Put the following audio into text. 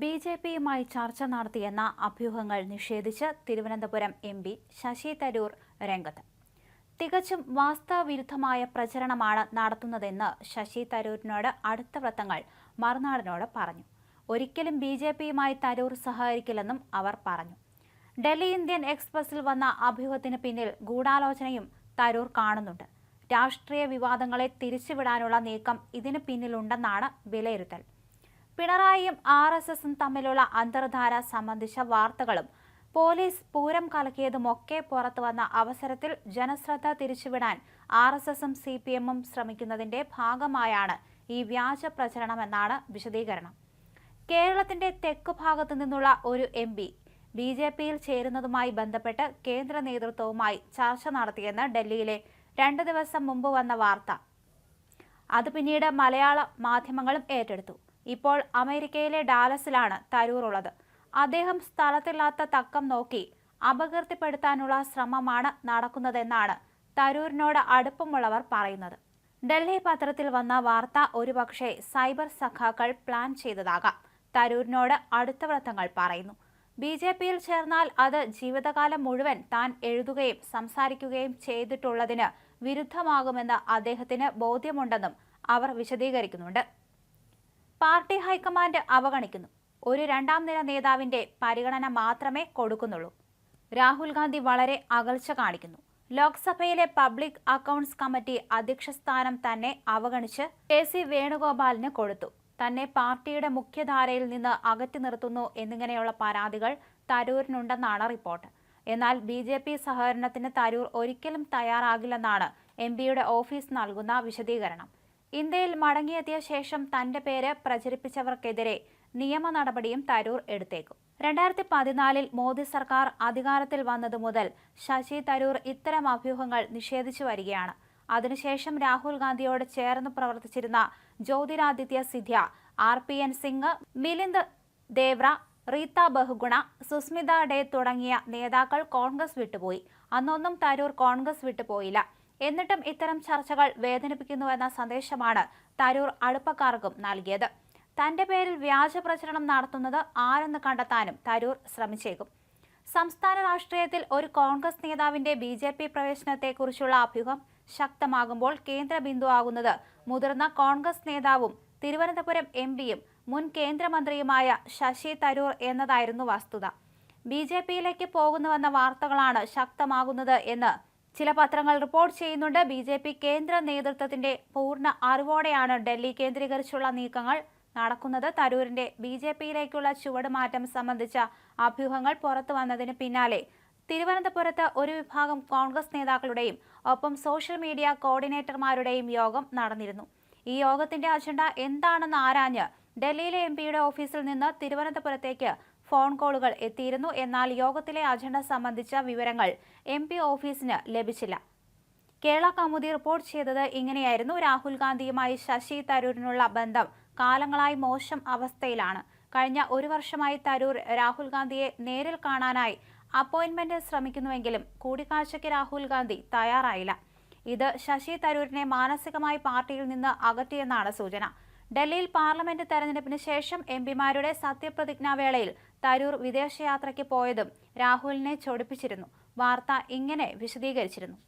B J പിയുമായി ചർച്ച നടത്തിയെന്ന അഭ്യൂഹങ്ങൾ നിഷേധിച്ച് തിരുവനന്തപുരം എം പി ശശി തരൂർ രംഗത്ത്. തികച്ചും വാസ്തവവിരുദ്ധമായ പ്രചരണമാണ് നടത്തുന്നതെന്ന് ശശി തരൂരിനോട് അടുത്ത വൃത്തങ്ങൾ മറുനാടിനോട് പറഞ്ഞു. ഒരിക്കലും ബി ജെ പിയുമായി തരൂർ സഹകരിക്കില്ലെന്നും അവർ പറഞ്ഞു. ഡൽഹി ഇന്ത്യൻ എക്സ്പ്രസിൽ വന്ന അഭ്യൂഹത്തിന് പിന്നിൽ ഗൂഢാലോചനയും തരൂർ കാണുന്നുണ്ട്. രാഷ്ട്രീയ വിവാദങ്ങളെ തിരിച്ചുവിടാനുള്ള നീക്കം ഇതിന് പിന്നിലുണ്ടെന്നാണ് വിലയിരുത്തൽ. പിണറായിയും ആർ എസ് എസും തമ്മിലുള്ള അന്തർധാര സംബന്ധിച്ച വാർത്തകളും പോലീസ് പൂരം കലക്കിയതുമൊക്കെ പുറത്തു വന്ന അവസരത്തിൽ ജനശ്രദ്ധ തിരിച്ചുവിടാൻ ആർ എസ് എസും സി പി എമ്മും ശ്രമിക്കുന്നതിന്റെ ഭാഗമായാണ് ഈ വ്യാജ പ്രചരണമെന്നാണ് വിശദീകരണം. കേരളത്തിന്റെ തെക്കു ഭാഗത്തു നിന്നുള്ള ഒരു എം പി ബി ജെ പിയിൽ ചേരുന്നതുമായി ബന്ധപ്പെട്ട് കേന്ദ്ര നേതൃത്വവുമായി ചർച്ച നടത്തിയെന്ന് ഡൽഹിയിലെ രണ്ട് ദിവസം മുമ്പ് വന്ന വാർത്ത. അത് പിന്നീട് മലയാള മാധ്യമങ്ങളും ഏറ്റെടുത്തു. ഇപ്പോൾ അമേരിക്കയിലെ ഡാലസിലാണ് തരൂർ ഉള്ളത് അദ്ദേഹം സ്ഥലത്തില്ലാത്ത തക്കം നോക്കി അപകീർത്തിപ്പെടുത്താനുള്ള ശ്രമമാണ് നടക്കുന്നതെന്നാണ് തരൂരിനോട് അടുപ്പമുള്ളവർ പറയുന്നത്. ഡൽഹി പത്രത്തിൽ വന്ന വാർത്ത ഒരുപക്ഷെ സൈബർ സഖാക്കൾ പ്ലാൻ ചെയ്തതാകാം തരൂരിനോട് അടുത്ത വൃത്തങ്ങൾ പറയുന്നു. ബി ജെ പിയിൽ ചേർന്നാൽ അത് ജീവിതകാലം മുഴുവൻ താൻ എഴുതുകയും സംസാരിക്കുകയും ചെയ്തിട്ടുള്ളതിന് വിരുദ്ധമാകുമെന്ന് അദ്ദേഹത്തിന് ബോധ്യമുണ്ടെന്നും അവർ വിശദീകരിക്കുന്നുണ്ട്. പാർട്ടി ഹൈക്കമാൻഡ് അവഗണിക്കുന്നു. ഒരു രണ്ടാം നില നേതാവിന്റെ പരിഗണന മാത്രമേ കൊടുക്കുന്നുള്ളൂ. രാഹുൽ ഗാന്ധി വളരെ അകൽച്ച കാണിക്കുന്നു. ലോക്സഭയിലെ പബ്ലിക് അക്കൗണ്ട്സ് കമ്മിറ്റി അധ്യക്ഷ സ്ഥാനം തന്നെ അവഗണിച്ച് കെ സി വേണുഗോപാലിന് കൊടുത്തു. തന്നെ പാർട്ടിയുടെ മുഖ്യധാരയിൽ നിന്ന് അകറ്റി നിർത്തുന്നു എന്നിങ്ങനെയുള്ള പരാതികൾ തരൂരിനുണ്ടെന്നാണ് റിപ്പോർട്ട്. എന്നാൽ ബി ജെ പി സഹകരണത്തിന് തരൂർ ഒരിക്കലും തയ്യാറാകില്ലെന്നാണ് എം പിയുടെ ഓഫീസ് നൽകുന്ന വിശദീകരണം. ഇന്ത്യയിൽ മടങ്ങിയെത്തിയ ശേഷം തന്റെ പേര് പ്രചരിപ്പിച്ചവർക്കെതിരെ നിയമ നടപടിയും തരൂർ എടുത്തേക്കും. രണ്ടായിരത്തി പതിനാലിൽ മോദി സർക്കാർ അധികാരത്തിൽ വന്നതു മുതൽ ശശി തരൂർ ഇത്തരം അഭ്യൂഹങ്ങൾ നിഷേധിച്ചു വരികയാണ്. അതിനുശേഷം രാഹുൽ ഗാന്ധിയോട് ചേർന്ന് പ്രവർത്തിച്ചിരുന്ന Jyotiraditya Scindia R P N Singh Milind Deora Rita Bahuguna Sushmita Dev തുടങ്ങിയ നേതാക്കൾ കോൺഗ്രസ് വിട്ടുപോയി. അന്നൊന്നും തരൂർ കോൺഗ്രസ് വിട്ടുപോയില്ല. എന്നിട്ടും ഇത്തരം ചർച്ചകൾ വേദനിപ്പിക്കുന്നുവെന്ന സന്ദേശമാണ് തരൂർ അടുപ്പക്കാർക്കും നൽകിയത്. തന്റെ പേരിൽ വ്യാജ പ്രചരണം നടത്തുന്നത് ആരെന്ന് കണ്ടെത്താനും തരൂർ ശ്രമിച്ചേക്കും. സംസ്ഥാന രാഷ്ട്രീയത്തിൽ ഒരു കോൺഗ്രസ് നേതാവിന്റെ ബി ജെ പി പ്രവേശനത്തെക്കുറിച്ചുള്ള അഭ്യൂഹം ശക്തമാകുമ്പോൾ കേന്ദ്ര ബിന്ദുവാകുന്നത് മുതിർന്ന കോൺഗ്രസ് നേതാവും തിരുവനന്തപുരം എം പിയും മുൻ കേന്ദ്രമന്ത്രിയുമായ ശശി തരൂർ എന്നതായിരുന്നു വസ്തുത. ബി ജെ പിയിലേക്ക് പോകുന്നുവെന്ന വാർത്തകളാണ് ശക്തമാകുന്നത് എന്ന് ചില പത്രങ്ങൾ റിപ്പോർട്ട് ചെയ്യുന്നുണ്ട്. ബി ജെ പി കേന്ദ്ര നേതൃത്വത്തിന്റെ പൂർണ അറിവോടെയാണ് ഡൽഹി കേന്ദ്രീകരിച്ചുള്ള നീക്കങ്ങൾ നടക്കുന്നത്. തരൂരിന്റെ ബി ജെ പിയിലേക്കുള്ള ചുവടുമാറ്റം സംബന്ധിച്ച അഭ്യൂഹങ്ങൾ പുറത്തു വന്നതിന് പിന്നാലെ തിരുവനന്തപുരത്ത് ഒരു വിഭാഗം കോൺഗ്രസ് നേതാക്കളുടെയും ഒപ്പം സോഷ്യൽ മീഡിയ കോർഡിനേറ്റർമാരുടെയും യോഗം നടന്നിരുന്നു. ഈ യോഗത്തിന്റെ അജണ്ട എന്താണെന്ന് ആരാഞ്ഞ് ഡൽഹിയിലെ എം പിയുടെ ഓഫീസിൽ നിന്ന് തിരുവനന്തപുരത്തേക്ക് ഫോൺ കോളുകൾ എത്തിയിരുന്നു. എന്നാൽ യോഗത്തിലെ അജണ്ട സംബന്ധിച്ച വിവരങ്ങൾ എം പി ഓഫീസിന് ലഭിച്ചില്ല. കേരള കൗമുദി റിപ്പോർട്ട് ചെയ്തത് ഇങ്ങനെയായിരുന്നു. രാഹുൽ ഗാന്ധിയുമായി ശശി തരൂരിനുള്ള ബന്ധം കാലങ്ങളായി മോശം അവസ്ഥയിലാണ്. കഴിഞ്ഞ ഒരു വർഷമായി തരൂർ രാഹുൽ ഗാന്ധിയെ നേരിൽ കാണാനായി അപ്പോയിന്റ്മെന്റ് ശ്രമിക്കുന്നുവെങ്കിലും കൂടിക്കാഴ്ചയ്ക്ക് രാഹുൽ ഗാന്ധി തയ്യാറായില്ല. ഇത് ശശി തരൂരിനെ മാനസികമായി പാർട്ടിയിൽ നിന്ന് അകറ്റിയെന്നാണ് സൂചന. ഡൽഹിയിൽ പാർലമെന്റ് തെരഞ്ഞെടുപ്പിന് ശേഷം എം പിമാരുടെ സത്യപ്രതിജ്ഞാവേളയിൽ തരൂർ വിദേശയാത്രയ്ക്ക് പോയതും രാഹുലിനെ ചൊടിപ്പിച്ചിരുന്നു. വാർത്ത ഇങ്ങനെ വിശദീകരിച്ചിരുന്നു.